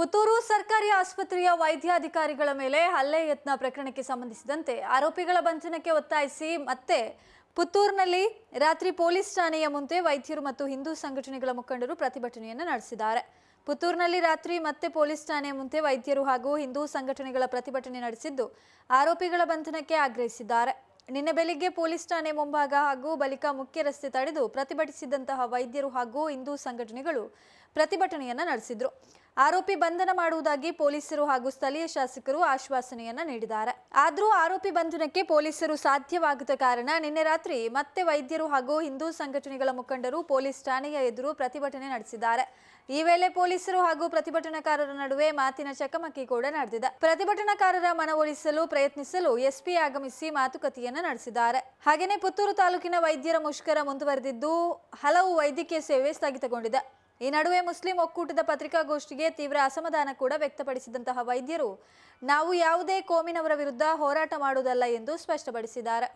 ಪುತ್ತೂರು ಸರ್ಕಾರಿ ಆಸ್ಪತ್ರೆಯ ವೈದ್ಯಾಧಿಕಾರಿಗಳ ಮೇಲೆ ಹಲ್ಲೆ ಯತ್ನ ಪ್ರಕರಣಕ್ಕೆ ಸಂಬಂಧಿಸಿದಂತೆ ಆರೋಪಿಗಳ ಬಂಧನಕ್ಕೆ ಒತ್ತಾಯಿಸಿ ಮತ್ತೆ ಪುತ್ತೂರಿನಲ್ಲಿ ರಾತ್ರಿ ಪೊಲೀಸ್ ಠಾಣೆಯ ಮುಂದೆ ವೈದ್ಯರು ಮತ್ತು ಹಿಂದೂ ಸಂಘಟನೆಗಳ ಮುಖಂಡರು ಪ್ರತಿಭಟನೆಯನ್ನು ನಡೆಸಿದ್ದಾರೆ. ಪುತ್ತೂರಿನಲ್ಲಿ ರಾತ್ರಿ ಮತ್ತೆ ಪೊಲೀಸ್ ಠಾಣೆಯ ಮುಂದೆ ವೈದ್ಯರು ಹಾಗೂ ಹಿಂದೂ ಸಂಘಟನೆಗಳ ಪ್ರತಿಭಟನೆ ನಡೆಸಿದ್ದು ಆರೋಪಿಗಳ ಬಂಧನಕ್ಕೆ ಆಗ್ರಹಿಸಿದ್ದಾರೆ. ನಿನ್ನೆ ಬೆಳಿಗ್ಗೆ ಪೊಲೀಸ್ ಠಾಣೆ ಮುಂಭಾಗ ಹಾಗೂ ಬಳಿಕ ಮುಖ್ಯ ರಸ್ತೆ ತಡೆದು ಪ್ರತಿಭಟಿಸಿದಂತಹ ವೈದ್ಯರು ಹಾಗೂ ಹಿಂದೂ ಸಂಘಟನೆಗಳು ಪ್ರತಿಭಟನೆಯನ್ನು ನಡೆಸಿದ್ರು. ಆರೋಪಿ ಬಂಧನ ಮಾಡುವುದಾಗಿ ಪೊಲೀಸರು ಹಾಗೂ ಸ್ಥಳೀಯ ಶಾಸಕರು ಆಶ್ವಾಸನೆಯನ್ನ ನೀಡಿದ್ದಾರೆ. ಆದರೂ ಆರೋಪಿ ಬಂಧನಕ್ಕೆ ಪೊಲೀಸರು ಸಾಧ್ಯವಾಗದ ಕಾರಣ ನಿನ್ನೆ ರಾತ್ರಿ ಮತ್ತೆ ವೈದ್ಯರು ಹಾಗೂ ಹಿಂದೂ ಸಂಘಟನೆಗಳ ಮುಖಂಡರು ಪೊಲೀಸ್ ಠಾಣೆಯ ಎದುರು ಪ್ರತಿಭಟನೆ ನಡೆಸಿದ್ದಾರೆ. ಈ ವೇಳೆ ಪೊಲೀಸರು ಹಾಗೂ ಪ್ರತಿಭಟನಾಕಾರರ ನಡುವೆ ಮಾತಿನ ಚಕಮಕಿ ಕೂಡ ನಡೆದಿದೆ. ಪ್ರತಿಭಟನಾಕಾರರ ಮನವೊಲಿಸಲು ಪ್ರಯತ್ನಿಸಲು ಎಸ್ಪಿ ಆಗಮಿಸಿ ಮಾತುಕತೆಯನ್ನ ನಡೆಸಿದ್ದಾರೆ. ಹಾಗೆಯೇ ಪುತ್ತೂರು ತಾಲೂಕಿನ ವೈದ್ಯರ ಮುಷ್ಕರ ಮುಂದುವರೆದಿದ್ದು ಹಲವು ವೈದ್ಯಕೀಯ ಸೇವೆ ಸ್ಥಗಿತಗೊಂಡಿದೆ. ಈ ನಡುವೆ ಮುಸ್ಲಿಂ ಒಕ್ಕೂಟದ ಪತ್ರಿಕಾಗೋಷ್ಠಿಗೆ ತೀವ್ರ ಅಸಮಾಧಾನ ಕೂಡ ವ್ಯಕ್ತಪಡಿಸಿದಂತಹ ವೈದ್ಯರು, ನಾವು ಯಾವುದೇ ಕೋಮಿನವರ ವಿರುದ್ಧ ಹೋರಾಟ ಮಾಡುವುದಲ್ಲ ಎಂದು ಸ್ಪಷ್ಟಪಡಿಸಿದ್ದಾರೆ.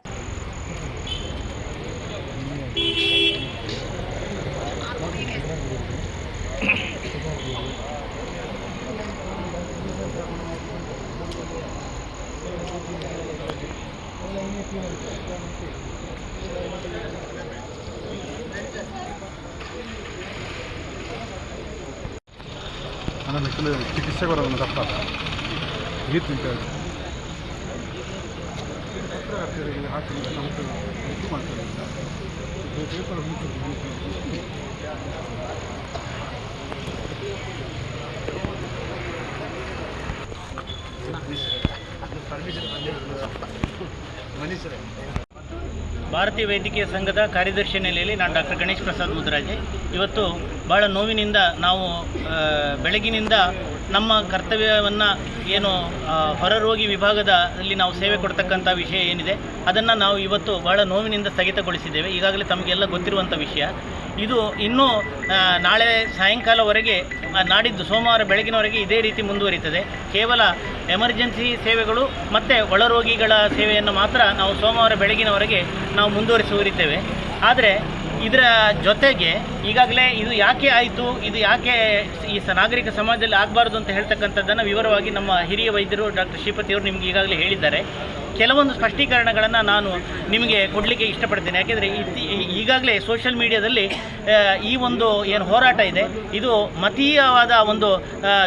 ನನ್ನ ಲೆಕ್ಕದಲ್ಲಿ ಚಿಕಿತ್ಸೆ ಬರೋದನ್ನು ತಪ್ಪ ಈ ತಿಂತ ಪತ್ರಕರ್ತರಿಗೆ ಹಾಕಿ ನಮಗೆ ಇದು ಮಾಡ್ತಾರೆ ಇದು ಪೇಪರ್ ಮುಚ್ಚು ಭಾರತೀಯ ವೈದ್ಯಕೀಯ ಸಂಘದ ಕಾರ್ಯದರ್ಶಿ ನೆಲೆಯಲ್ಲಿ ನಾನು ಡಾಕ್ಟರ್ ಗಣೇಶ್ ಪ್ರಸಾದ್ ಮುದ್ರಾಜೆ. ಇವತ್ತು ಭಾಳ ನೋವಿನಿಂದ ನಾವು ಬೆಳಗಿನಿಂದ ನಮ್ಮ ಕರ್ತವ್ಯವನ್ನು ಏನು ಹೊರರೋಗಿ ವಿಭಾಗದಲ್ಲಿ ನಾವು ಸೇವೆ ಕೊಡ್ತಕ್ಕಂಥ ವಿಷಯ ಏನಿದೆ, ಅದನ್ನು ನಾವು ಇವತ್ತು ಬಹಳ ನೋವಿನಿಂದ ಸ್ಥಗಿತಗೊಳಿಸಿದ್ದೇವೆ. ಈಗಾಗಲೇ ತಮಗೆಲ್ಲ ಗೊತ್ತಿರುವಂಥ ವಿಷಯ. ಇದು ಇನ್ನೂ ನಾಳೆ ಸಾಯಂಕಾಲವರೆಗೆ ನಾಡಿದ್ದು ಸೋಮವಾರ ಬೆಳಗಿನವರೆಗೆ ಇದೇ ರೀತಿ ಮುಂದುವರಿತದೆ. ಕೇವಲ ಎಮರ್ಜೆನ್ಸಿ ಸೇವೆಗಳು ಮತ್ತು ಒಳರೋಗಿಗಳ ಸೇವೆಯನ್ನು ಮಾತ್ರ ನಾವು ಸೋಮವಾರ ಬೆಳಗಿನವರೆಗೆ ನಾವು ಮುಂದುವರಿಸುವರಿತೇವೆ ಆದರೆ ಇದರ ಜೊತೆಗೆ ಈಗಾಗಲೇ ಇದು ಯಾಕೆ ಆಯಿತು, ಇದು ಯಾಕೆ ಈ ನಾಗರಿಕ ಸಮಾಜದಲ್ಲಿ ಆಗಬಾರ್ದು ಅಂತ ಹೇಳ್ತಕ್ಕಂಥದ್ದನ್ನು ವಿವರವಾಗಿ ನಮ್ಮ ಹಿರಿಯ ವೈದ್ಯರು ಡಾಕ್ಟರ್ ಶ್ರೀಪತಿಯವರು ನಿಮಗೆ ಈಗಾಗಲೇ ಹೇಳಿದ್ದಾರೆ. ಕೆಲವೊಂದು ಸ್ಪಷ್ಟೀಕರಣಗಳನ್ನು ನಾನು ನಿಮಗೆ ಕೊಡಲಿಕ್ಕೆ ಇಷ್ಟಪಡ್ತೇನೆ. ಯಾಕೆಂದರೆ ಈಗಾಗಲೇ ಸೋಷಿಯಲ್ ಮೀಡಿಯಾದಲ್ಲಿ ಈ ಒಂದು ಏನು ಹೋರಾಟ ಇದೆ, ಇದು ಮತೀಯವಾದ ಒಂದು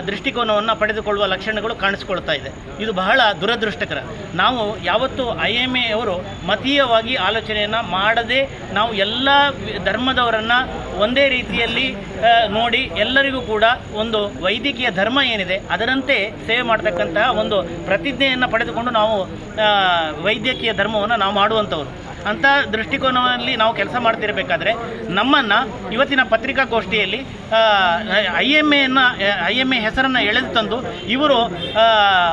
ದೃಷ್ಟಿಕೋನವನ್ನು ಪಡೆದುಕೊಳ್ಳುವ ಲಕ್ಷಣಗಳು ಕಾಣಿಸ್ಕೊಳ್ತಾ ಇದೆ. ಇದು ಬಹಳ ದುರದೃಷ್ಟಕರ. ನಾವು ಯಾವತ್ತು ಐ ಎಂ ಎ ಅವರು ಮತೀಯವಾಗಿ ಆಲೋಚನೆಯನ್ನು ಮಾಡದೆ, ನಾವು ಎಲ್ಲ ಧರ್ಮದವರನ್ನು ಒಂದೇ ರೀತಿಯಲ್ಲಿ ನೋಡಿ ಎಲ್ಲರಿಗೂ ಕೂಡ ಒಂದು ವೈದ್ಯಕೀಯ ಧರ್ಮ ಏನಿದೆ, ಅದರಂತೆ ಸೇವೆ ಮಾಡ್ತಕ್ಕಂತಹ ಒಂದು ಪ್ರತಿಜ್ಞೆಯನ್ನು ಪಡೆದುಕೊಂಡು ನಾವು ವೈದ್ಯಕೀಯ ಧರ್ಮವನ್ನು ನಾವು ಮಾಡುವಂಥವ್ರು. ಅಂಥ ದೃಷ್ಟಿಕೋನದಲ್ಲಿ ನಾವು ಕೆಲಸ ಮಾಡ್ತಿರಬೇಕಾದ್ರೆ ನಮ್ಮನ್ನು ಇವತ್ತಿನ ಪತ್ರಿಕಾಗೋಷ್ಠಿಯಲ್ಲಿ ಐ ಎಂ ಎನ್ನ ಐ ಎಂ ಎ ಹೆಸರನ್ನು ಎಳೆದು ತಂದು ಇವರು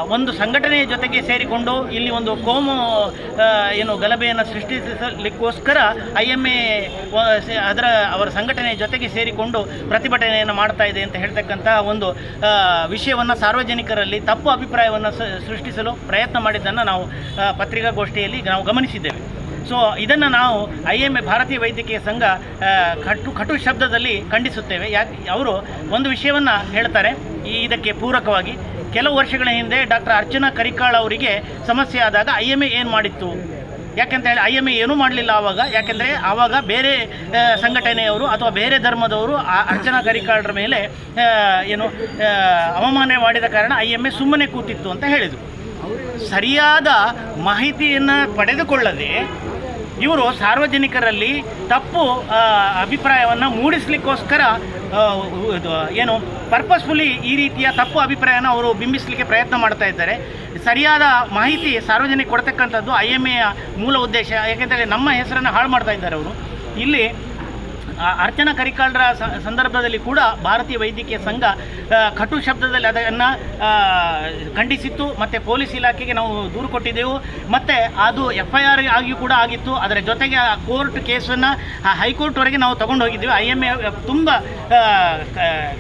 ಒಂದು ಸಂಘಟನೆಯ ಜೊತೆಗೆ ಸೇರಿಕೊಂಡು ಇಲ್ಲಿ ಒಂದು ಕೋಮು ಏನು ಗಲಭೆಯನ್ನು ಸೃಷ್ಟಿಸಲಿಕ್ಕೋಸ್ಕರ ಐ ಎಂ ಎ ಅದರ, ಅವರ ಸಂಘಟನೆಯ ಜೊತೆಗೆ ಸೇರಿಕೊಂಡು ಪ್ರತಿಭಟನೆಯನ್ನು ಮಾಡ್ತಾ ಇದೆ ಅಂತ ಹೇಳ್ತಕ್ಕಂಥ ಒಂದು ವಿಷಯವನ್ನು ಸಾರ್ವಜನಿಕರಲ್ಲಿ ತಪ್ಪು ಅಭಿಪ್ರಾಯವನ್ನು ಸೃಷ್ಟಿಸಲು ಪ್ರಯತ್ನ ಮಾಡಿದ್ದನ್ನು ನಾವು ಪತ್ರಿಕಾಗೋಷ್ಠಿಯಲ್ಲಿ ನಾವು ಗಮನಿಸಿದ್ದೇವೆ. ಸೊ ಇದನ್ನು ನಾವು ಐ ಎಂ ಎ ಭಾರತೀಯ ವೈದ್ಯಕೀಯ ಸಂಘ ಕಟು ಕಟು ಶಬ್ದದಲ್ಲಿ ಖಂಡಿಸುತ್ತೇವೆ. ಯಾಕೆ, ಅವರು ಒಂದು ವಿಷಯವನ್ನು ಹೇಳ್ತಾರೆ, ಈ ಇದಕ್ಕೆ ಪೂರಕವಾಗಿ. ಕೆಲವು ವರ್ಷಗಳ ಹಿಂದೆ ಡಾಕ್ಟರ್ ಅರ್ಚನಾ ಕರಿಕಾಳ್ ಅವರಿಗೆ ಸಮಸ್ಯೆ ಆದಾಗ ಐ ಎಂ ಎ ಏನು ಮಾಡಿತ್ತು? ಯಾಕೆಂತ ಹೇಳಿ ಐ ಎಂ ಎ ಏನೂ ಮಾಡಲಿಲ್ಲ ಆವಾಗ. ಯಾಕೆಂದರೆ ಆವಾಗ ಬೇರೆ ಸಂಘಟನೆಯವರು ಅಥವಾ ಬೇರೆ ಧರ್ಮದವರು ಆ ಅರ್ಚನಾ ಕರಿಕಾಳರ ಮೇಲೆ ಏನು ಅವಮಾನ ಮಾಡಿದ ಕಾರಣ ಐ ಎಂ ಎ ಸುಮ್ಮನೆ ಕೂತಿತ್ತು ಅಂತ ಹೇಳಿದರು. ಸರಿಯಾದ ಮಾಹಿತಿಯನ್ನು ಪಡೆದುಕೊಳ್ಳದೆ ಇವರು ಸಾರ್ವಜನಿಕರಲ್ಲಿ ತಪ್ಪು ಅಭಿಪ್ರಾಯವನ್ನು ಮೂಡಿಸ್ಲಿಕ್ಕೋಸ್ಕರ ಏನು, ಪರ್ಪಸ್ಫುಲಿ ಈ ರೀತಿಯ ತಪ್ಪು ಅಭಿಪ್ರಾಯನ ಅವರು ಬಿಂಬಿಸಲಿಕ್ಕೆ ಪ್ರಯತ್ನ ಮಾಡ್ತಾ ಇದ್ದಾರೆ. ಸರಿಯಾದ ಮಾಹಿತಿ ಸಾರ್ವಜನಿಕ ಕೊಡ್ತಕ್ಕಂಥದ್ದು ಐ ಎಂ ಎಯ ಮೂಲ ಉದ್ದೇಶ. ಯಾಕೆಂದರೆ ನಮ್ಮ ಹೆಸರನ್ನು ಹಾಳು ಮಾಡ್ತಾ ಇದ್ದಾರೆ ಅವರು. ಇಲ್ಲಿ ಅರ್ಚನಾ ಕರಿಕಾಳರ ಸ- ಸಂದರ್ಭದಲ್ಲಿ ಕೂಡ ಭಾರತೀಯ ವೈದ್ಯಕೀಯ ಸಂಘ ಆ, ಕಟು ಶಬ್ದದಲ್ಲಿ ಅದನ್ನು ಖಂಡಿಸಿತ್ತು. ಮತ್ತು ಪೊಲೀಸ್ ಇಲಾಖೆಗೆ ನಾವು ದೂರು ಕೊಟ್ಟಿದ್ದೆವು. ಮತ್ತು ಅದು ಎಫ್ ಐ ಆರ್ ಆಗಿಯೂ ಕೂಡ ಆಗಿತ್ತು. ಅದರ ಜೊತೆಗೆ ಆ ಕೋರ್ಟ್ ಕೇಸನ್ನು ಹೈಕೋರ್ಟ್ವರೆಗೆ ನಾವು ತಗೊಂಡು ಹೋಗಿದ್ದೀವಿ ಐ ಎಂ ಎ ತುಂಬ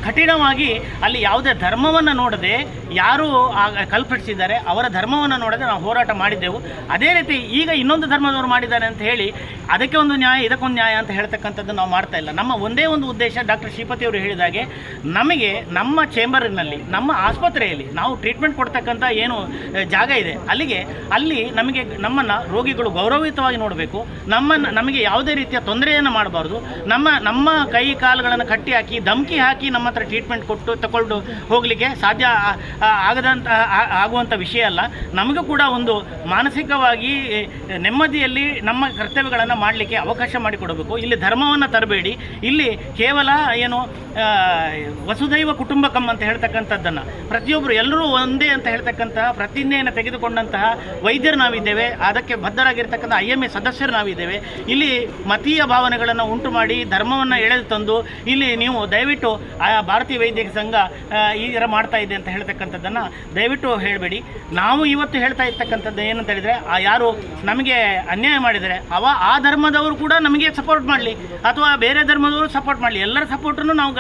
ಕಠಿಣವಾಗಿ ಅಲ್ಲಿ ಯಾವುದೇ ಧರ್ಮವನ್ನು ನೋಡದೆ ಯಾರು ಆ ಕಲ್ಪಿಸಿದ್ದಾರೆ ಅವರ ಧರ್ಮವನ್ನು ನೋಡದೆ ನಾವು ಹೋರಾಟ ಮಾಡಿದ್ದೆವು. ಅದೇ ರೀತಿ ಈಗ ಇನ್ನೊಂದು ಧರ್ಮದವರು ಮಾಡಿದ್ದಾರೆ ಅಂತ ಹೇಳಿ ಅದಕ್ಕೆ ಒಂದು ನ್ಯಾಯ ಇದಕ್ಕೊಂದು ನ್ಯಾಯ ಅಂತ ಹೇಳ್ತಕ್ಕಂಥದ್ದು ನಾವು ಮಾಡ್ತಾ ಇಲ್ಲ. ನಮ್ಮ ಒಂದೇ ಒಂದು ಉದ್ದೇಶ ಡಾಕ್ಟರ್ ಶ್ರೀಪತಿ ಅವರು ಹೇಳಿದಾಗೆ ನಮಗೆ ನಮ್ಮ ಚೇಂಬರ್ನಲ್ಲಿ, ನಮ್ಮ ಆಸ್ಪತ್ರೆಯಲ್ಲಿ ನಾವು ಟ್ರೀಟ್ಮೆಂಟ್ ಕೊಡ್ತಕ್ಕಂಥ ಏನು ಜಾಗ ಇದೆ. ಅಲ್ಲಿಗೆ, ಅಲ್ಲಿ ನಮಗೆ ನಮ್ಮನ್ನು ರೋಗಿಗಳು ಗೌರವಯುತವಾಗಿ ನೋಡಬೇಕು. ನಮ್ಮನ್ನು, ನಮಗೆ ಯಾವುದೇ ರೀತಿಯ ತೊಂದರೆಯನ್ನು ಮಾಡಬಾರ್ದು. ನಮ್ಮ ನಮ್ಮ ಕೈ ಕಾಲುಗಳನ್ನು ಕಟ್ಟಿ ಹಾಕಿ, ಧಮಕಿ ಹಾಕಿ ನಮ್ಮ ಹತ್ರ ಟ್ರೀಟ್ಮೆಂಟ್ ಕೊಟ್ಟು ತಗೊಂಡು ಹೋಗಲಿಕ್ಕೆ ಸಾಧ್ಯ ಆಗದಂತಹ ಆಗುವಂಥ ವಿಷಯ ಅಲ್ಲ. ನಮಗೂ ಕೂಡ ಒಂದು ಮಾನಸಿಕವಾಗಿ ನೆಮ್ಮದಿಯಲ್ಲಿ ನಮ್ಮ ಕರ್ತವ್ಯಗಳನ್ನು ಮಾಡಲಿಕ್ಕೆ ಅವಕಾಶ ಮಾಡಿಕೊಡಬೇಕು. ಇಲ್ಲಿ ಧರ್ಮವನ್ನು ತರಬೇಡಿ ಇಲ್ಲಿ ಕೇವಲ ಏನು ವಸುದೈವ ಕುಟುಂಬಕಂ ಅಂತ ಹೇಳ್ತಕ್ಕಂಥದ್ದನ್ನು. ಪ್ರತಿಯೊಬ್ಬರು ಎಲ್ಲರೂ ಒಂದೇ ಅಂತ ಹೇಳ್ತಕ್ಕಂತಹ ಪ್ರತಿಜ್ಞೆಯನ್ನು ತೆಗೆದುಕೊಂಡಂತಹ ವೈದ್ಯರು ನಾವಿದ್ದೇವೆ. ಅದಕ್ಕೆ ಬದ್ಧರಾಗಿರ್ತಕ್ಕಂಥ ಐ ಎಂ ಎ ಸದಸ್ಯರು ನಾವಿದ್ದೇವೆ. ಇಲ್ಲಿ ಮತೀಯ ಭಾವನೆಗಳನ್ನು ಉಂಟು ಮಾಡಿ ಧರ್ಮವನ್ನು ಎಳೆದು ತಂದು ಇಲ್ಲಿ ನೀವು ದಯವಿಟ್ಟು ಆ ಭಾರತೀಯ ವೈದ್ಯಕ ಸಂಘ ಈ ಥರ ಮಾಡ್ತಾ ಇದೆ ಅಂತ ಹೇಳ್ತಕ್ಕಂಥದ್ದನ್ನು ದಯವಿಟ್ಟು ಹೇಳಬೇಡಿ. ನಾವು ಇವತ್ತು ಹೇಳ್ತಾ ಇರ್ತಕ್ಕಂಥದ್ದು ಏನಂತ ಹೇಳಿದರೆ, ಆ ಯಾರು ನಮಗೆ ಅನ್ಯಾಯ ಮಾಡಿದರೆ ಅವ ಆ ಧರ್ಮದವರು ಕೂಡ ನಮಗೆ ಸಪೋರ್ಟ್ ಮಾಡಲಿ. ಅಥವಾ ಬೇರೆ ಧರ್ಮದವರು ಸಪೋರ್ಟ್ ಮಾಡಲಿ. ಎಲ್ಲರ ಸಪೋರ್ಟನ್ನು ನಾವು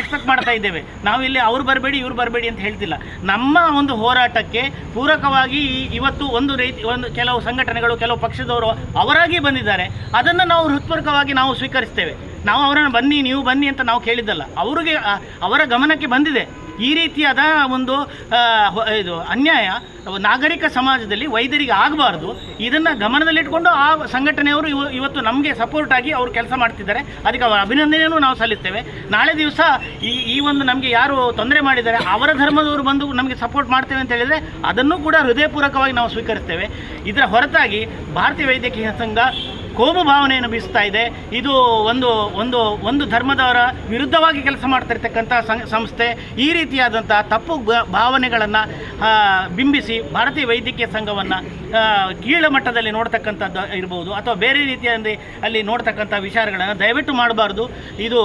ಎಕ್ಸ್ಪೆಕ್ಟ್ ಮಾಡ್ತಾ ಇದ್ದೇವೆ. ನಾವು ಇಲ್ಲಿ ಅವ್ರು ಬರಬೇಡಿ, ಇವ್ರು ಬರಬೇಡಿ ಅಂತ ಹೇಳ್ತಿಲ್ಲ. ನಮ್ಮ ಒಂದು ಹೋರಾಟಕ್ಕೆ ಪೂರಕವಾಗಿ ಇವತ್ತು ಒಂದು ರೀತಿ, ಒಂದು ಕೆಲವು ಸಂಘಟನೆಗಳು, ಕೆಲವು ಪಕ್ಷದವರು ಅವರಾಗಿ ಬಂದಿದ್ದಾರೆ. ಅದನ್ನು ನಾವು ಹೃತ್ಪೂರ್ವಕವಾಗಿ ನಾವು ಸ್ವೀಕರಿಸ್ತೇವೆ. ನಾವು ಅವರನ್ನು ಬನ್ನಿ, ನೀವು ಬನ್ನಿ ಅಂತ ನಾವು ಕೇಳಿದ್ದಲ್ಲ. ಅವರಿಗೆ ಅವರ ಗಮನಕ್ಕೆ ಬಂದಿದೆ. ಈ ರೀತಿಯಾದ ಒಂದು ಇದು ಅನ್ಯಾಯ ನಾಗರಿಕ ಸಮಾಜದಲ್ಲಿ ವೈದ್ಯರಿಗೆ ಆಗಬಾರ್ದು. ಇದನ್ನು ಗಮನದಲ್ಲಿಟ್ಕೊಂಡು ಆ ಸಂಘಟನೆಯವರು ಇವ, ಇವತ್ತು ನಮಗೆ ಸಪೋರ್ಟ್ ಆಗಿ ಅವರು ಕೆಲಸ ಮಾಡ್ತಿದ್ದಾರೆ. ಅದಕ್ಕೆ ಅವರ ಅಭಿನಂದನೆಯನ್ನು ನಾವು ಸಲ್ಲಿಸ್ತೇವೆ. ನಾಳೆ ದಿವಸ ಈ ಈ ಒಂದು ನಮಗೆ ಯಾರು ತೊಂದರೆ ಮಾಡಿದ್ದಾರೆ, ಅವರ ಧರ್ಮದವರು ಬಂದು ನಮಗೆ ಸಪೋರ್ಟ್ ಮಾಡ್ತೇವೆ ಅಂತ ಹೇಳಿದರೆ ಅದನ್ನು ಕೂಡ ಹೃದಯಪೂರ್ವಕವಾಗಿ ನಾವು ಸ್ವೀಕರಿಸ್ತೇವೆ. ಇದರ ಹೊರತಾಗಿ ಭಾರತೀಯ ವೈದ್ಯಕೀಯ ಸಂಘ ಕೋಮು ಭಾವನೆಯನ್ನು ಬೀಸ್ತಾ ಇದೆ. ಇದು ಒಂದು ಒಂದು ಒಂದು ಧರ್ಮದವರ ವಿರುದ್ಧವಾಗಿ ಕೆಲಸ ಮಾಡ್ತಿರ್ತಕ್ಕಂಥ ಸಂಸ್ಥೆ. ಈ ರೀತಿಯಾದಂಥ ತಪ್ಪು ಭಾವನೆಗಳನ್ನು ಬಿಂಬಿಸಿ ಭಾರತೀಯ ವೈದ್ಯಕೀಯ ಸಂಘವನ್ನು ಕೀಳ ಮಟ್ಟದಲ್ಲಿ ನೋಡ್ತಕ್ಕಂಥದ್ದು ಇರ್ಬೋದು. ಅಥವಾ ಬೇರೆ ರೀತಿಯಲ್ಲಿ ಅಲ್ಲಿ ನೋಡ್ತಕ್ಕಂಥ ವಿಚಾರಗಳನ್ನು ದಯವಿಟ್ಟು ಮಾಡಬಾರ್ದು. ಇದು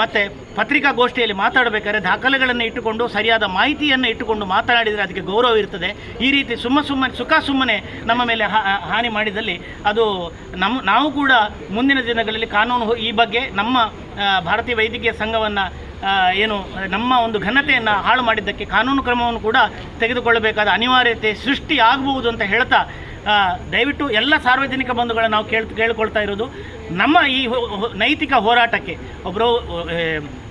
ಮತ್ತು ಪತ್ರಿಕಾಗೋಷ್ಠಿಯಲ್ಲಿ ಮಾತಾಡಬೇಕಾದ್ರೆ ದಾಖಲೆಗಳನ್ನು ಇಟ್ಟುಕೊಂಡು, ಸರಿಯಾದ ಮಾಹಿತಿಯನ್ನು ಇಟ್ಟುಕೊಂಡು ಮಾತನಾಡಿದರೆ ಅದಕ್ಕೆ ಗೌರವ ಇರ್ತದೆ. ಈ ರೀತಿ ಸುಮ್ಮ ಸುಮ್ಮನೆ, ಸುಖ ಸುಮ್ಮನೆ ನಮ್ಮ ಮೇಲೆ ಹಾನಿ ಮಾಡಿದಲ್ಲಿ ಅದು ನಮ್ಮ ನಾವು ಕೂಡ ಮುಂದಿನ ದಿನಗಳಲ್ಲಿ ಕಾನೂನು ಈ ಬಗ್ಗೆ ನಮ್ಮ ಭಾರತೀಯ ವೈದ್ಯಕೀಯ ಸಂಘವನ್ನು ಏನು, ನಮ್ಮ ಒಂದು ಘನತೆಯನ್ನು ಹಾಳು ಮಾಡಿದ್ದಕ್ಕೆ ಕಾನೂನು ಕ್ರಮವನ್ನು ಕೂಡ ತೆಗೆದುಕೊಳ್ಳಬೇಕಾದ ಅನಿವಾರ್ಯತೆ ಸೃಷ್ಟಿಯಾಗಬಹುದು ಅಂತ ಹೇಳ್ತಾ ದಯವಿಟ್ಟು ಎಲ್ಲ ಸಾರ್ವಜನಿಕ ಬಂಧುಗಳ ನಾವು ಕೇಳ್, ಕೇಳ್ಕೊಳ್ತಾ ಇರೋದು. ನಮ್ಮ ಈ ನೈತಿಕ ಹೋರಾಟಕ್ಕೆ ಒಬ್ಬರು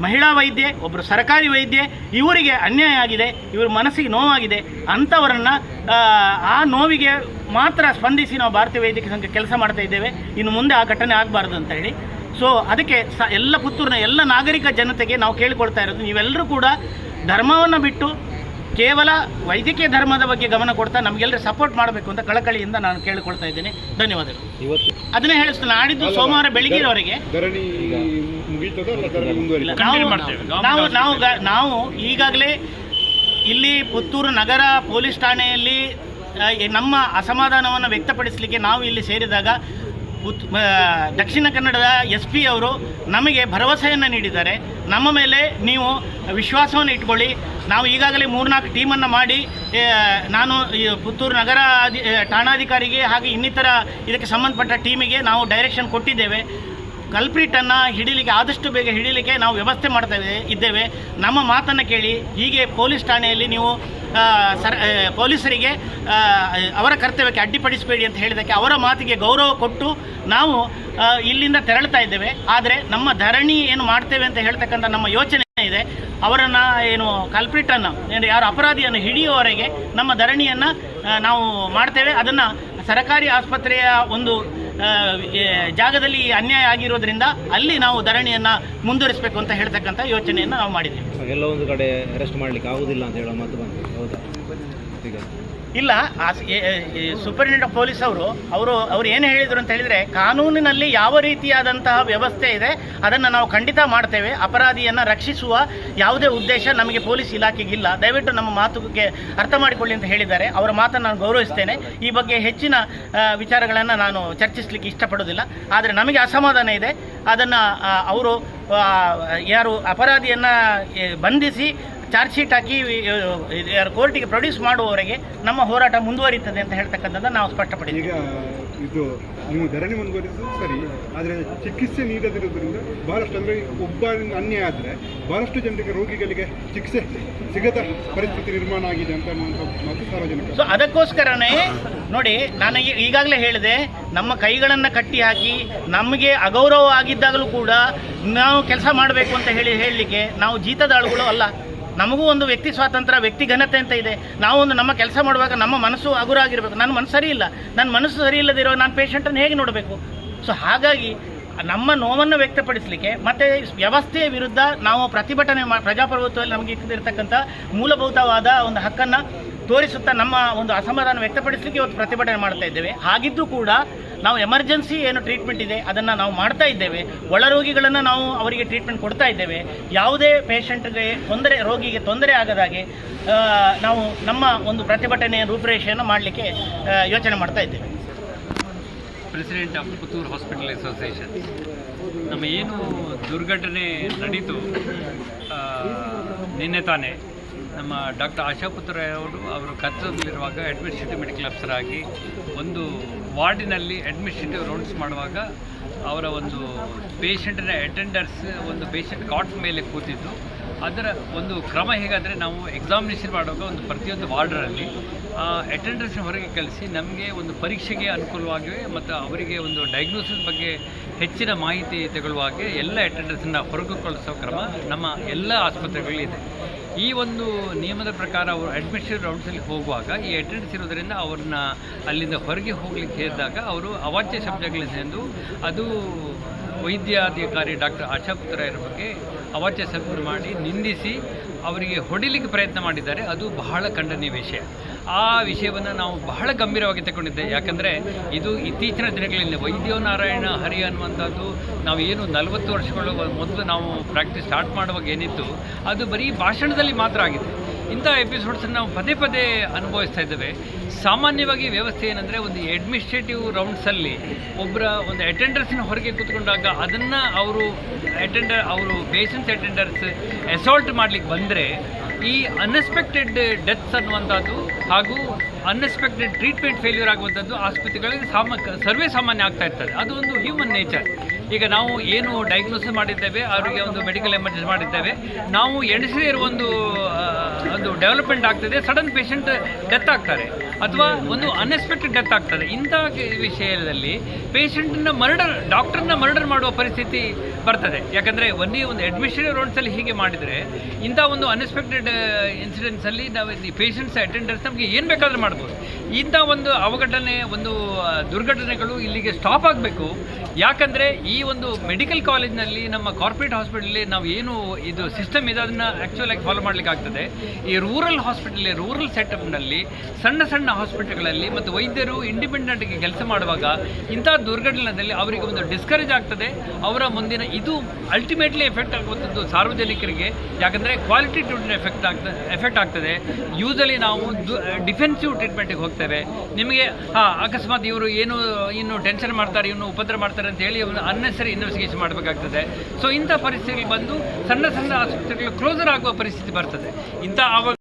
ಮಹಿಳಾ ವೈದ್ಯೆ ಒಬ್ಬರು ಸರ್ಕಾರಿ ವೈದ್ಯೆ, ಇವರಿಗೆ ಅನ್ಯಾಯ ಆಗಿದೆ, ಇವ್ರ ಮನಸ್ಸಿಗೆ ನೋವಾಗಿದೆ ಅಂಥವರನ್ನು ಆ ನೋವಿಗೆ ಮಾತ್ರ ಸ್ಪಂದಿಸಿ ನಾವು ಭಾರತೀಯ ವೈದ್ಯಕೀಯ ಸಂಘ ಕೆಲಸ ಮಾಡ್ತಾ ಇದ್ದೇವೆ. ಇನ್ನು ಮುಂದೆ ಆ ಘಟನೆ ಆಗಬಾರ್ದು ಅಂತ ಹೇಳಿ. ಸೊ ಅದಕ್ಕೆ ಸ, ಎಲ್ಲ ಪುತ್ತೂರಿನ ಎಲ್ಲ ನಾಗರಿಕ ಜನತೆಗೆ ನಾವು ಕೇಳಿಕೊಳ್ತಾ ಇರೋದು, ನೀವೆಲ್ಲರೂ ಕೂಡ ಧರ್ಮವನ್ನು ಬಿಟ್ಟು ಕೇವಲ ವೈದ್ಯಕೀಯ ಧರ್ಮದ ಬಗ್ಗೆ ಗಮನ ಕೊಡ್ತಾ ನಮಗೆಲ್ಲರೂ ಸಪೋರ್ಟ್ ಮಾಡಬೇಕು ಅಂತ ಕಳಕಳಿಯಿಂದ ನಾನು ಕೇಳಿಕೊಳ್ತಾ ಇದ್ದೇನೆ. ಧನ್ಯವಾದಗಳು. ಇವತ್ತು ಅದನ್ನೇ ಹೇಳಿಸ್ತೇನೆ ನಾಡಿದ್ದು ಸೋಮವಾರ ಬೆಳಿಗ್ಗೆವರೆಗೆ ನಾವು ನಾವು ನಾವು ಗ- ನಾವು ಈಗಾಗಲೇ ಇಲ್ಲಿ ಪುತ್ತೂರು ನಗರ ಪೊಲೀಸ್ ಠಾಣೆಯಲ್ಲಿ ನಮ್ಮ ಅಸಮಾಧಾನವನ್ನು ವ್ಯಕ್ತಪಡಿಸಲಿಕ್ಕೆ ನಾವು ಇಲ್ಲಿ ಸೇರಿದಾಗ ಆ, ದಕ್ಷಿಣ ಕನ್ನಡದ ಎಸ್ ಪಿ ಅವರು ನಮಗೆ ಭರವಸೆಯನ್ನು ನೀಡಿದ್ದಾರೆ. ನಮ್ಮ ಮೇಲೆ ನೀವು ವಿಶ್ವಾಸವನ್ನು ಇಟ್ಕೊಳ್ಳಿ. ನಾವು ಈಗಾಗಲೇ ಮೂರ್ನಾಲ್ಕು ಟೀಮನ್ನು ಮಾಡಿ ನಾನು ಪುತ್ತೂರು ನಗರ ಠಾಣಾಧಿಕಾರಿಗೆ ಹಾಗೆ ಇನ್ನಿತರ ಇದಕ್ಕೆ ಸಂಬಂಧಪಟ್ಟ ಟೀಮಿಗೆ ನಾವು ಡೈರೆಕ್ಷನ್ ಕೊಟ್ಟಿದ್ದೇವೆ. ಕಲ್ಪ್ರಿಟನ್ನು ಹಿಡಿಲಿಕ್ಕೆ, ಆದಷ್ಟು ಬೇಗ ಹಿಡಿಲಿಕ್ಕೆ ನಾವು ವ್ಯವಸ್ಥೆ ಮಾಡ್ತೇವೆ ಇದ್ದೇವೆ- ನಮ್ಮ ಮಾತನ್ನು ಕೇಳಿ, ಹೀಗೆ ಪೊಲೀಸ್ ಠಾಣೆಯಲ್ಲಿ ನೀವು ಸರ್ ಪೊಲೀಸರಿಗೆ ಅವರ ಕರ್ತವ್ಯಕ್ಕೆ ಅಡ್ಡಿಪಡಿಸಬೇಡಿ ಅಂತ ಹೇಳಿದ್ದಕ್ಕೆ ಅವರ ಮಾತಿಗೆ ಗೌರವ ಕೊಟ್ಟು ನಾವು ಇಲ್ಲಿಂದ ತೆರಳ್ತಾ ಇದ್ದೇವೆ. ಆದರೆ ನಮ್ಮ ಧರಣಿ ಏನು ಮಾಡ್ತೇವೆ ಅಂತ ಹೇಳ್ತಕ್ಕಂಥ ನಮ್ಮ ಯೋಚನೆ ಇದೆ. ಅವರನ್ನು ಏನು ಕಲ್ಪ್ರಿಟನ್ನು, ಏನು ಯಾರು ಅಪರಾಧಿಯನ್ನು ಹಿಡಿಯುವವರೆಗೆ ನಮ್ಮ ಧರಣಿಯನ್ನು ನಾವು ಮಾಡ್ತೇವೆ. ಅದನ್ನು ಸರ್ಕಾರಿ ಆಸ್ಪತ್ರೆಯ ಒಂದು ಜಾಗದಲ್ಲಿ ಅನ್ಯಾಯ ಆಗಿರೋದ್ರಿಂದ ಅಲ್ಲಿ ನಾವು ಧರಣಿಯನ್ನು ಮುಂದುವರಿಸಬೇಕು ಅಂತ ಹೇಳ್ತಕ್ಕಂಥ ಯೋಚನೆಯನ್ನು ನಾವು ಮಾಡಿದ್ದೀವಿ. ಎಲ್ಲ ಒಂದು ಕಡೆ ಅರೆಸ್ಟ್ ಮಾಡ್ಲಿಕ್ಕೆ ಆಗುದಿಲ್ಲ ಅಂತ ಹೇಳೋ ಮಾತು ಬಂತು. ಹೌದಾ? ಇಲ್ಲ ಸೂಪರಿಂಟೆಂಡೆಂಟ್ ಆಫ್ ಪೊಲೀಸ್ ಅವರು ಅವರು, ಅವ್ರು ಏನು ಹೇಳಿದರು ಅಂತ ಹೇಳಿದರೆ, ಕಾನೂನಿನಲ್ಲಿ ಯಾವ ರೀತಿಯಾದಂತಹ ವ್ಯವಸ್ಥೆ ಇದೆ, ಅದನ್ನು ನಾವು ಖಂಡಿತ ಮಾಡ್ತೇವೆ. ಅಪರಾಧಿಯನ್ನು ರಕ್ಷಿಸುವ ಯಾವುದೇ ಉದ್ದೇಶ ನಮಗೆ ಪೊಲೀಸ್ ಇಲಾಖೆಗಿಲ್ಲ ದಯವಿಟ್ಟು ನಮ್ಮ ಮಾತುಗೆ ಅರ್ಥ ಮಾಡಿಕೊಳ್ಳಿ ಅಂತ ಹೇಳಿದ್ದಾರೆ. ಅವರ ಮಾತನ್ನು ನಾನು ಗೌರವಿಸ್ತೇನೆ. ಈ ಬಗ್ಗೆ ಹೆಚ್ಚಿನ ವಿಚಾರಗಳನ್ನು ನಾನು ಚರ್ಚಿಸಲಿಕ್ಕೆ ಇಷ್ಟಪಡೋದಿಲ್ಲ ಆದರೆ ನಮಗೆ ಅಸಮಾಧಾನ ಇದೆ. ಅದನ್ನು ಅವರು ಯಾರು ಅಪರಾಧಿಯನ್ನು ಬಂಧಿಸಿ ಚಾರ್ಜ್ ಶೀಟ್ ಹಾಕಿ ಕೋರ್ಟಿಗೆ ಪ್ರೊಡ್ಯೂಸ್ ಮಾಡುವವರೆಗೆ ನಮ್ಮ ಹೋರಾಟ ಮುಂದುವರಿಯುತ್ತದೆ ಅಂತ ಹೇಳ್ತಕ್ಕಂಥದ್ದು ನಾವು ಸ್ಪಷ್ಟಪಡಿದ್ದೀವಿ ಈಗ ಇದು ನೀವು ಧರಣಿ ಮುಂದುವರಿಸುದು ಸರಿ ಆದರೆ ಚಿಕಿತ್ಸೆ ನೀಡದಿರೋದ್ರಿಂದ ಬಹಳಷ್ಟು ಅಂದರೆ ಒಬ್ಬ ಅನ್ಯಾಯ ಆದರೆ ಬಹಳಷ್ಟು ಜನರಿಗೆ ರೋಗಿಗಳಿಗೆ ಚಿಕಿತ್ಸೆ ಸಿಗದ ಪರಿಸ್ಥಿತಿ ನಿರ್ಮಾಣ ಆಗಿದೆ ಅಂತ ಮಾತು ಸಾರ್ವಜನಿಕ ಸೊ ಅದಕ್ಕೋಸ್ಕರನೇ ನೋಡಿ ನಾನು ಈಗಾಗಲೇ ಹೇಳಿದೆ ನಮ್ಮ ಕೈಗಳನ್ನು ಕಟ್ಟಿ ಹಾಕಿ ನಮಗೆ ಅಗೌರವ ಆಗಿದ್ದಾಗಲೂ ಕೂಡ ನಾವು ಕೆಲಸ ಮಾಡಬೇಕು ಅಂತ ಹೇಳಿ ಹೇಳಲಿಕ್ಕೆ ನಾವು ಜೀತದಾಳುಗಳು ಅಲ್ಲ. ನಮಗೂ ಒಂದು ವ್ಯಕ್ತಿ ಸ್ವಾತಂತ್ರ್ಯ, ವ್ಯಕ್ತಿ ಘನತೆ ಅಂತ ಇದೆ. ನಾವು ಒಂದು ನಮ್ಮ ಕೆಲಸ ಮಾಡುವಾಗ ನಮ್ಮ ಮನಸ್ಸು ಹಗುರ ಆಗಿರಬೇಕು ನನ್ನ ಮನಸ್ಸು ಸರಿ ಇಲ್ಲ ನನ್ನ ಮನಸ್ಸು ಸರಿ ಇಲ್ಲದಿರೋ ನಾನು ಪೇಷಂಟನ್ನು ಹೇಗೆ ನೋಡಬೇಕು? ಸೊ ಹಾಗಾಗಿ ನಮ್ಮ ನೋವನ್ನು ವ್ಯಕ್ತಪಡಿಸಲಿಕ್ಕೆ ಮತ್ತು ವ್ಯವಸ್ಥೆಯ ವಿರುದ್ಧ ನಾವು ಪ್ರತಿಭಟನೆ ಮಾ, ಪ್ರಜಾಪ್ರಭುತ್ವದಲ್ಲಿ ನಮಗೆ ಇಟ್ಟಿರ್ತಕ್ಕಂಥ ಮೂಲಭೂತವಾದ ಒಂದು ಹಕ್ಕನ್ನು ತೋರಿಸುತ್ತಾ ನಮ್ಮ ಒಂದು ಅಸಮಾಧಾನ ವ್ಯಕ್ತಪಡಿಸಲಿಕ್ಕೆ ಇವತ್ತು ಪ್ರತಿಭಟನೆ ಮಾಡ್ತಾ ಇದ್ದೇವೆ. ಹಾಗಿದ್ದು ಕೂಡ ನಾವು ಎಮರ್ಜೆನ್ಸಿ ಏನು ಟ್ರೀಟ್ಮೆಂಟ್ ಇದೆ, ಅದನ್ನು ನಾವು ಮಾಡ್ತಾ ಇದ್ದೇವೆ. ಒಳರೋಗಿಗಳನ್ನು ನಾವು ಅವರಿಗೆ ಟ್ರೀಟ್ಮೆಂಟ್ ಕೊಡ್ತಾ ಇದ್ದೇವೆ. ಯಾವುದೇ ಪೇಷಂಟ್ಗೆ ತೊಂದರೆ, ರೋಗಿಗೆ ತೊಂದರೆ ಆಗದಾಗೆ ನಾವು ನಮ್ಮ ಒಂದು ಪ್ರತಿಭಟನೆಯ ರೂಪುರೇಷೆಯನ್ನು ಮಾಡಲಿಕ್ಕೆ ಯೋಚನೆ ಮಾಡ್ತಾ ಇದ್ದೇವೆ. President of Puttur hospital association ನಮ್ಮ ಏನು ದುರ್ಘಟನೆ ನಡೀತು ನಿನ್ನೆ ತಾನೇ ನಮ್ಮ ಡಾಕ್ಟರ್ ಆಶಾಪುತ್ರ ಅವರು ಅವರು ಕರ್ತವ್ಯದಲ್ಲಿರುವಾಗ ಅಡ್ಮಿನಿಸ್ಟ್ರೇಟಿವ್ ಮೆಡಿಕಲ್ ಆಫೀಸರ್ ಆಗಿ ಒಂದು ವಾರ್ಡಿನಲ್ಲಿ ಅಡ್ಮಿನಿಸ್ಟ್ರೇಟಿವ್ ರೌಂಡ್ಸ್ ಮಾಡುವಾಗ ಅವರ ಒಂದು ಪೇಷಂಟಿನ ಅಟೆಂಡರ್ಸ್ ಒಂದು ಪೇಷಂಟ್ ಕಾಟ್ ಮೇಲೆ ಕೂತಿದ್ದು. ಅದರ ಒಂದು ಕ್ರಮ ಹೇಗಾದರೆ ನಾವು ಎಕ್ಸಾಮಿನೇಷನ್ ಮಾಡುವಾಗ ಒಂದು ಪ್ರತಿಯೊಂದು ವಾರ್ಡರಲ್ಲಿ ಅಟೆಂಡರ್ಸ್ ಹೊರಗೆ ಕಲಿಸಿ ನಮಗೆ ಒಂದು ಪರೀಕ್ಷೆಗೆ ಅನುಕೂಲವಾಗಿವೆ ಮತ್ತು ಅವರಿಗೆ ಒಂದು ಡಯಾಗ್ನೋಸಿಸ್ ಬಗ್ಗೆ ಹೆಚ್ಚಿನ ಮಾಹಿತಿ ತಗೊಳ್ಳುವ ಹಾಗೆ ಎಲ್ಲ ಅಟೆಂಡರ್ಸನ್ನು ಹೊರಗೆ ಕಳಿಸೋ ಕ್ರಮ ನಮ್ಮ ಎಲ್ಲ ಆಸ್ಪತ್ರೆಗಳಲ್ಲಿದೆ ಈ ಒಂದು ನಿಯಮದ ಪ್ರಕಾರ ಅವರು ಅಡ್ಮಿಷನ್ ರೌಂಡ್ಸಲ್ಲಿ ಹೋಗುವಾಗ ಈ ಅಟೆಂಡೆನ್ಸ್ ಇರೋದರಿಂದ ಅವ್ರನ್ನ ಅಲ್ಲಿಂದ ಹೊರಗೆ ಹೋಗ್ಲಿಕ್ಕೆ ಹೇಳಿದಾಗ ಅವರು ಅವಾಚ್ಯ ಶಬ್ದಗಳಿಂದ ಅದು ವೈದ್ಯಾಧಿಕಾರಿ ಡಾಕ್ಟರ್ ಆಶಾ ಪುತ್ರಯ್ಯರ ಬಗ್ಗೆ ಅವಾಚ್ಯ ಶಬ್ದ ಮಾಡಿ ನಿಂದಿಸಿ ಅವರಿಗೆ ಹೊಡಿಲಿಕ್ಕೆ ಪ್ರಯತ್ನ ಮಾಡಿದ್ದಾರೆ. ಅದು ಬಹಳ ಖಂಡನೀಯ ವಿಷಯ. ಆ ವಿಷಯವನ್ನು ನಾವು ಬಹಳ ಗಂಭೀರವಾಗಿ ತಗೊಂಡಿದ್ದೆ. ಯಾಕಂದರೆ ಇದು ಇತ್ತೀಚಿನ ದಿನಗಳಲ್ಲಿ ವೈದ್ಯ ನಾರಾಯಣ ಹರಿ ಅನ್ನುವಂಥದ್ದು ನಾವು ಏನು ನಲವತ್ತು ವರ್ಷಗಳು ಮೊದಲು ನಾವು ಪ್ರಾಕ್ಟೀಸ್ ಸ್ಟಾರ್ಟ್ ಮಾಡುವಾಗ ಏನಿತ್ತು, ಅದು ಬರೀ ಭಾಷಣದಲ್ಲಿ ಮಾತ್ರ ಆಗಿದೆ. ಇಂಥ ಎಪಿಸೋಡ್ಸನ್ನು ನಾವು ಪದೇ ಪದೇ ಅನುಭವಿಸ್ತಾ ಇದ್ದೇವೆ. ಸಾಮಾನ್ಯವಾಗಿ ವ್ಯವಸ್ಥೆ ಏನಂದರೆ ಒಂದು ಅಡ್ಮಿನಿಸ್ಟ್ರೇಟಿವ್ ರೌಂಡ್ಸಲ್ಲಿ ಒಬ್ಬರ ಒಂದು ಅಟೆಂಡರ್ಸ್ನ ಹೊರಗೆ ಕೂತ್ಕೊಂಡಾಗ ಅದನ್ನು ಅವರು ಅಟೆಂಡರ್ ಅವರು ಪೇಷಂಟ್ಸ್ ಅಟೆಂಡರ್ಸ್ ಅಸಾಲ್ಟ್ ಮಾಡಲಿಕ್ಕೆ ಬಂದರೆ ಈ ಅನ್ಎಕ್ಸ್ಪೆಕ್ಟೆಡ್ ಡೆತ್ಸ್ ಅನ್ನುವಂಥದ್ದು ಹಾಗೂ ಅನ್ಎಕ್ಸ್ಪೆಕ್ಟೆಡ್ ಟ್ರೀಟ್ಮೆಂಟ್ ಫೇಲ್ಯೂರ್ ಆಗುವಂಥದ್ದು ಆಸ್ಪತ್ರೆಗಳಲ್ಲಿ ಸಾಮ, ಸರ್ವೇ ಸಾಮಾನ್ಯ ಆಗ್ತಾ ಇರ್ತದೆ. ಅದು ಒಂದು ಹ್ಯೂಮನ್ ನೇಚರ್ ಈಗ ನಾವು ಏನು ಡಯಾಗ್ನೋಸಿಸ್ ಮಾಡಿದ್ದೇವೆ ಅವರಿಗೆ ಒಂದು ಮೆಡಿಕಲ್ ಎಮರ್ಜೆನ್ಸಿ ಮಾಡಿದ್ದೇವೆ. ನಾವು ಎಣಿಸದೇ ಇರುವ ಒಂದು ಒಂದು ಡೆವಲಪ್ಮೆಂಟ್ ಆಗ್ತದೆ ಸಡನ್ ಪೇಷಂಟ್ ಡೆತ್ ಆಗ್ತಾರೆ. ಅಥವಾ ಒಂದು ಅನ್ಎಕ್ಸ್ಪೆಕ್ಟೆಡ್ ಡೆತ್ ಆಗ್ತದೆ. ಇಂಥ ವಿಷಯದಲ್ಲಿ ಪೇಷಂಟನ್ನ ಮರ್ಡರ್ ಡಾಕ್ಟರ್ನ ಮರ್ಡರ್ ಮಾಡುವ ಪರಿಸ್ಥಿತಿ ಬರ್ತದೆ. ಯಾಕಂದರೆ ಒಂದೇ ಒಂದು ಅಡ್ಮಿಷನ್ ರೌಂಡ್ಸಲ್ಲಿ ಹೀಗೆ ಮಾಡಿದರೆ ಇಂಥ ಒಂದು ಅನ್ಎಕ್ಸ್ಪೆಕ್ಟೆಡ್ ಇನ್ಸಿಡೆಂಟ್ಸಲ್ಲಿ ನಾವು ಈ ಪೇಷಂಟ್ಸ್ ಅಟೆಂಡರ್ಸ್ ನಮಗೆ ಏನು ಬೇಕಾದರೂ ಮಾಡ್ಬೋದು. ಇಂಥ ಒಂದು ಅವಘಟನೆ, ಒಂದು ದುರ್ಘಟನೆಗಳು ಇಲ್ಲಿಗೆ ಸ್ಟಾಪ್ ಆಗಬೇಕು. ಯಾಕಂದರೆ ಈ ಒಂದು ಮೆಡಿಕಲ್ ಕಾಲೇಜ್ನಲ್ಲಿ ನಮ್ಮ ಕಾರ್ಪೊರೇಟ್ ಹಾಸ್ಪಿಟಲಲ್ಲಿ ನಾವು ಏನು ಇದು ಸಿಸ್ಟಮ್ ಇದೆ, ಅದನ್ನು ಆ್ಯಕ್ಚುಲಾಗಿ ಫಾಲೋ ಮಾಡಲಿಕ್ಕೆ ಆಗ್ತದೆ ಈ ರೂರಲ್ ಹಾಸ್ಪಿಟಲ್ ರೂರಲ್ ಸೆಟಪ್ನಲ್ಲಿ ಸಣ್ಣ ಸಣ್ಣ ಹಾಸ್ಪಿಟಲ್ಗಳಲ್ಲಿ ಮತ್ತು ವೈದ್ಯರು ಇಂಡಿಪೆಂಡೆಂಟ್ಗೆ ಕೆಲಸ ಮಾಡುವಾಗ ಇಂಥ ದುರ್ಘಟನೆಯಲ್ಲಿ ಅವರಿಗೆ ಒಂದು ಡಿಸ್ಕರೇಜ್ ಆಗ್ತದೆ. ಅವರ ಮುಂದಿನ ಇದು ಅಲ್ಟಿಮೇಟ್ಲಿ ಎಫೆಕ್ಟ್ ಆಗುವಂಥದ್ದು ಸಾರ್ವಜನಿಕರಿಗೆ. ಯಾಕಂದರೆ ಕ್ವಾಲಿಟಿ ಟ್ರೀಟ್ಮೆಂಟ್ ಎಫೆಕ್ಟ್ ಆಗ್ತದೆ ಎಫೆಕ್ಟ್ ಆಗ್ತದೆ. ಯೂಸಲಿ ನಾವು ಡಿಫೆನ್ಸಿವ್ ಟ್ರೀಟ್ಮೆಂಟಿಗೆ ಹೋಗ್ತೇವೆ. ನಿಮಗೆ, ಹಾಂ, ಅಕಸ್ಮಾತ್ ಇವರು ಏನು, ಇನ್ನು ಟೆನ್ಷನ್ ಮಾಡ್ತಾರೆ, ಇನ್ನು ಉಪದ್ರ ಮಾಡ್ತಾರೆ ಅಂತ ಹೇಳಿ ಒಂದು ಅನ್ನೆಸರಿ ಇನ್ವೆಸ್ಟಿಗೇಷನ್ ಮಾಡಬೇಕಾಗ್ತದೆ. ಸೊ ಇಂಥ ಪರಿಸ್ಥಿತಿ ಬಂದು ಸಣ್ಣ ಸಣ್ಣ ಆಸ್ಪತ್ರೆಗಳು ಕ್ಲೋಸರ್ ಆಗುವ ಪರಿಸ್ಥಿತಿ ಬರ್ತದೆ. ಇಂಥ 일단 아가